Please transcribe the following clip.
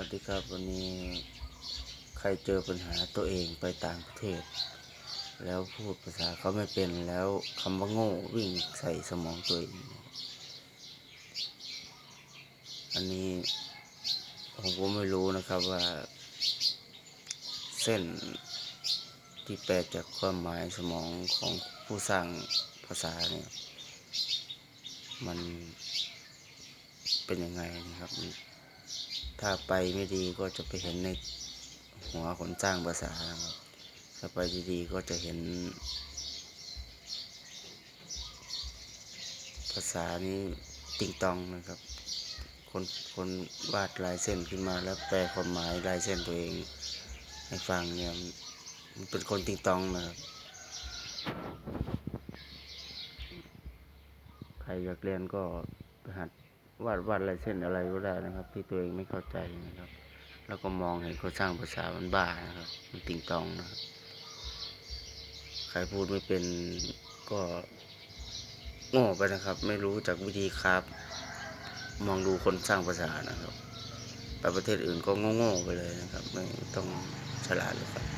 วัสดีครับวันนี้ใครเจอปัญหาตัวเองไปต่างประเทศ แล้วพูดภาษาเขาไม่เป็นแล้วคำว่าโง่วิ่งใส่สมองตัวเอง อันนี้ผมก็ไม่รู้นะครับว่า เส้นที่แปลจากความหมายสมองของผู้สร้างภาษาเนี่ย มันเป็นยังไงนะครับ ถ้าไปไม่ดีก็จะไปเห็นในหัวคนสร้างภาษาครับถ้าไปดีๆก็จะเห็น ภาษานี้ติงตองนะครับ คนคนวาดลายเส้นขึ้นมาแล้วแปลความหมายลายเส้นตัวเองให้ฟังเนี่ยมันเป็นคนติงตองนะครับใครอยากเรียนก็ไปหัด วาดวาดลายเส้นอะไรก็ได้นะครับ ที่ตัวเองไม่เข้าใจนะครับ แล้วก็มองเห็นเขาสร้างภาษามันบ้านะครับ มันติงตองนะครับใครพูดไม่เป็นก็โง่ไปนะครับ ไม่รู้จักวิธีครับ มองดูคนสร้างภาษานะครับไปประเทศอื่นก็โง่ๆไปเลยนะครับ ไม่ต้องฉลาดเลยครับ